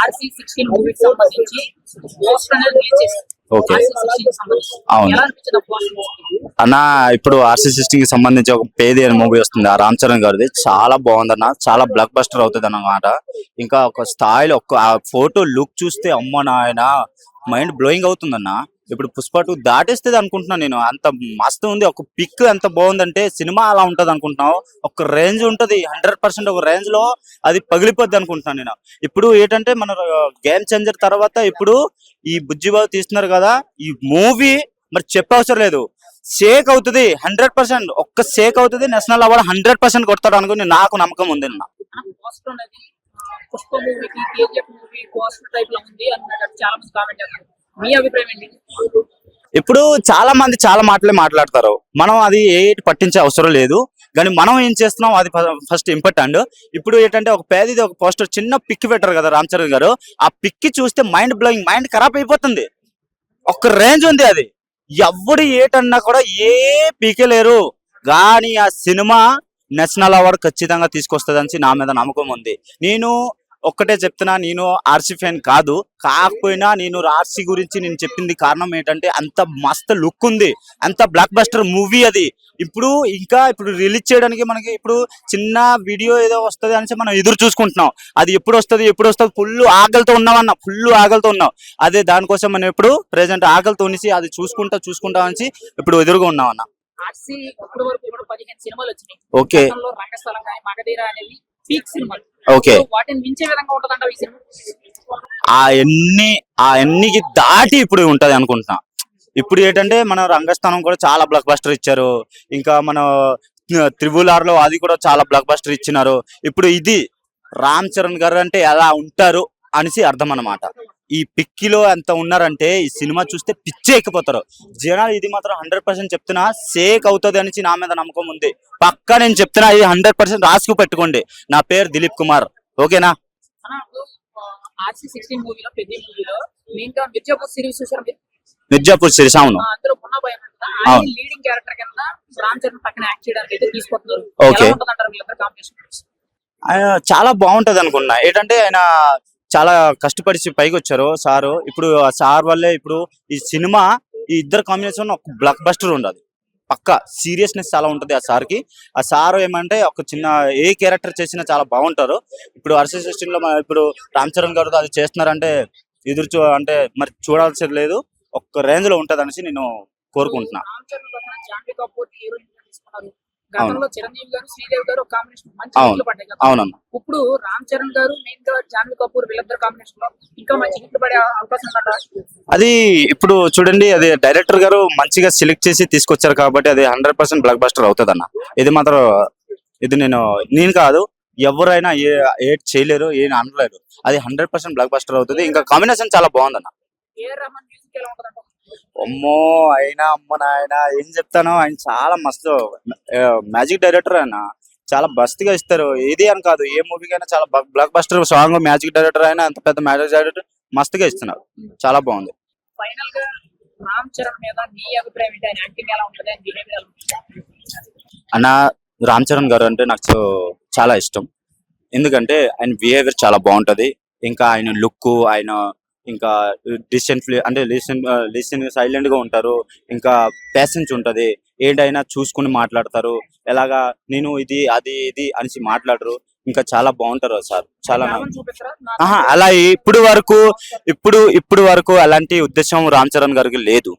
RC sixteen మూవీకి సంబంధించి అనేది రిలీజ్ చేశారు Okay. RC 16 కి సంబంధించి. అవును. అన్న ఇప్పుడు ఆర్సీ సిక్స్టీన్కి సంబంధించి ఒక పేది అనే మూవీ వస్తుంది. ఆ రామ్ చరణ్ గారిది. చాలా బాగుందన్న. చాలా బ్లాక్ బస్టర్ అవుతుంది అన్నమాట ఇంకా ఒక స్థాయిలో ఒక ఫోటో లుక్ చూస్తే అమ్మ నాయన మైండ్ బ్లోయింగ్ అవుతుందన్న. ఇప్పుడు పుష్ప టూ దాటేస్తుంది అనుకుంటున్నాను నేను. అంత మస్తు ఉంది. ఒక పిక్ ఎంత బాగుందంటే సినిమా అలా ఉంటుంది అనుకుంటున్నావు. ఒక రేంజ్ ఉంటది. హండ్రెడ్ పర్సెంట్ ఒక రేంజ్లో అది పగిలిపోద్ది అనుకుంటున్నాను నేను. ఇప్పుడు ఏంటంటే మన గేమ్ చేంజర్ తర్వాత ఇప్పుడు ఈ బుజ్జిబాబు తీస్తున్నారు కదా ఈ మూవీ మరి చెప్పవసరం లేదు. షేక్ అవుతుంది. Hundred percent. ఒక్క షేక్ అవుతుంది. నేషనల్ అవార్డు హండ్రెడ్ పర్సెంట్ కొడతాడు అనుకుని నాకు నమ్మకం ఉంది అన్న. పుష్ప మూవీకి కేజీఎఫ్ మూవీ టైప్లో ఉంది అని చాలా మంది కామెంట్ మీ అభిప్రాయం ఏంటి? ఇప్పుడు చాలా మంది చాలా మాటలే మాట్లాడతారు. మనం అది ఏ పట్టించే అవసరం లేదు. కానీ మనం ఏం చేస్తున్నాం అది ఫస్ట్ ఇంపార్టెంట్ ఇప్పుడు ఏంటంటే ఒక పేదది ఒక పోస్టర్ చిన్న పిక్ పెట్టారు కదా రామ్ చరణ్ గారు. ఆ పిక్ చూస్తే మైండ్ బ్లోయింగ్ మైండ్ ఖరాబ్ అయిపోతుంది. ఒక రేంజ్ ఉంది అది. ఎవడు ఏటన్నా కూడా ఏ పీకలేరు కానీ ఆ సినిమా నేషనల్ అవార్డు ఖచ్చితంగా తీసుకొస్తుందని నా మీద నమ్మకం ఉంది. నేను ఒక్కటే చెప్తున్నా నేను ఆర్సీ ఫ్యాన్ కాదు. కాకపోయినా నేను ఆర్సీ గురించి నేను చెప్పింది కారణం ఏంటంటే అంత మస్తు లుక్ ఉంది. అంత బ్లాక్ బస్టర్ మూవీ అది. ఇప్పుడు ఇంకా ఇప్పుడు రిలీజ్ చేయడానికి మనకి ఇప్పుడు చిన్న వీడియో ఏదో వస్తుంది అనేసి మనం ఎదురు చూసుకుంటున్నాం. అది ఎప్పుడు వస్తుంది ఎప్పుడు వస్తుంది ఫుల్ ఆకలితో ఉన్నామన్న ఫుల్ ఆకలితో ఉన్నాం. అదే దానికోసం మనం ఇప్పుడు ప్రెసెంట్ ఆకలితో ఉనిసి అది చూసుకుంటా చూసుకుంటా అనేసి ఇప్పుడు ఎదురుగా ఉన్నాం అన్న. ఓకే. పీక్ సినిమాలు. ఓకే వాటిని మించే విధంగా ఉంటుందంట ఈ సినిమా? ఆ ఎన్ని ఆ ఎన్నికి దాటి ఇప్పుడు ఉంటది అనుకుంటున్నా. ఇప్పుడు ఏంటంటే మన రంగస్థానం కూడా చాలా బ్లాక్ బస్టర్ ఇచ్చారు. ఇంకా మన త్రిబుల్ ఆర్లో అది కూడా చాలా బ్లాక్ బస్టర్ ఇచ్చినారు. ఇప్పుడు ఇది రామ్ చరణ్ గారు అంటే ఎలా ఉంటారు అనేసి అర్థం అన్నమాట ఈ పిక్కిలో ఎంత ఉన్నారంటే ఈ సినిమా చూస్తే పిచ్చే ఎక్కిపోతారు జనాలు ఇది మాత్రం హండ్రెడ్ పర్సెంట్ చెప్తున్నా సేక్ అవుతుంది అనేసి నా మీద నమ్మకం ఉంది పక్కా నేను చెప్తున్నా ఇది హండ్రెడ్ పర్సెంట్ రాసుకు పెట్టుకోండి నా పేరు దిలీప్ కుమార్ ఓకేనా ఆర్సీ సిక్స్టీన్ మూవీలో పెద్ద మూవీలో మెయిన్గా మిర్జాపూర్ సిరీస్ చూసారు మీరు? మిర్జాపూర్ సిరీస్ అవును ఆ, అందులో ఉన్న భయం ఉంటుందా? ఆయన అవును. లీడింగ్ క్యారెక్టర్ కింద రామ్ చరణ్ పక్కన యాక్ట్ చేయడానికి అయితే తీసుకుంటున్నారు Okay. ఎలా ఉంటుందంటారు వీళ్ళందరూ కాంబినేషన్ ఆయన చాలా బాగుంటది అనుకున్నా ఏంటంటే ఆయన చాలా కష్టపడి పైకి వచ్చారు సారు. ఇప్పుడు ఆ సార్ వల్లే ఇప్పుడు ఈ సినిమా ఈ ఇద్దరు కాంబినేషన్ ఒక బ్లాక్ బస్టర్ ఉండదు పక్క సీరియస్నెస్ చాలా ఉంటది ఆ సార్కి ఆ సార్ ఏమంటే ఒక చిన్న ఏ క్యారెక్టర్ చేసినా చాలా బాగుంటారు. ఇప్పుడు అర్సీ సిస్టమ్లో మన- ఇప్పుడు రామ్ చరణ్ గారు అది చేస్తున్నారంటే ఎదురు చూ అంటే మరి చూడాల్సి లేదు. ఒక్క రేంజ్లో అనేసి నేను కోరుకుంటున్నా. గతంలో చిరంజీవి గారు శ్రీదేవి గారు కాంబినేషన్ మంచి. హిట్లు పడ్డాయి కదా. ఇప్పుడు రామ్ చరణ్ గారు మెయిన్గా జాన్వీ కపూర్ వీళ్ళిద్దరు కాంబినేషన్లో ఇంకా మంచి హిట్లు పడే అవకాశం ఉందంట అది ఇప్పుడు చూడండి అది డైరెక్టర్ గారు మంచిగా సెలెక్ట్ చేసి తీసుకొచ్చారు కాబట్టి అది హండ్రెడ్ పర్సెంట్ బ్లాక్ బస్టర్ అవుతుంది అన్న ఇది మాత్రం ఇది నేను నేను కాదు ఎవరైనా ఏ ఏ చేయలేరు ఏం అనలేరు. అది హండ్రెడ్ పర్సెంట్ బ్లాక్ బస్టర్ అవుతుంది. ఇంకా కాంబినేషన్ చాలా బాగుందన్న. అమ్మో అయినా అమ్మ నాయన ఏం చెప్తాను? ఆయన చాలా మస్తు మ్యాజిక్ డైరెక్టర్ ఆయన. చాలా బస్తిగా ఇస్తారు. ఏది అని కాదు ఏ మూవీకైనా చాలా blockbuster song magic director అయినా అంత పెద్ద మ్యాజిక్ డైరెక్టర్ మస్తుగా ఇస్తున్నారు. చాలా బాగుంది. ఫైనల్గా రామ్ చరణ్ మీద నీ అభిప్రాయం ఏంటి? ఆయన యాక్టింగ్ ఎలా ఉంటుంది? ఆయన బిహేవియర్ ఎలా ఉంటుంది? అన్న రామ్ చరణ్ గారు అంటే నాకు చాలా ఇష్టం. ఎందుకంటే ఆయన బిహేవియర్ చాలా బాగుంటది. ఇంకా ఆయన లుక్ ఆయన ఇంకా డిసెంట్లీ అంటే లిసన్ లిసన్ సైలెంట్గా ఉంటారు. ఇంకా పేషెన్స్ ఉంటది. ఏంటైనా చూసుకుని మాట్లాడతారు. ఎలాగా నేను ఇది అది ఇది అనేసి మాట్లాడరు. ఇంకా చాలా బాగుంటారు సార్. చాలా ఆహా అలా ఇప్పుడు వరకు ఇప్పుడు ఇప్పుడు వరకు అలాంటి ఉద్దేశం రామ్ చరణ్ గారికి లేదు.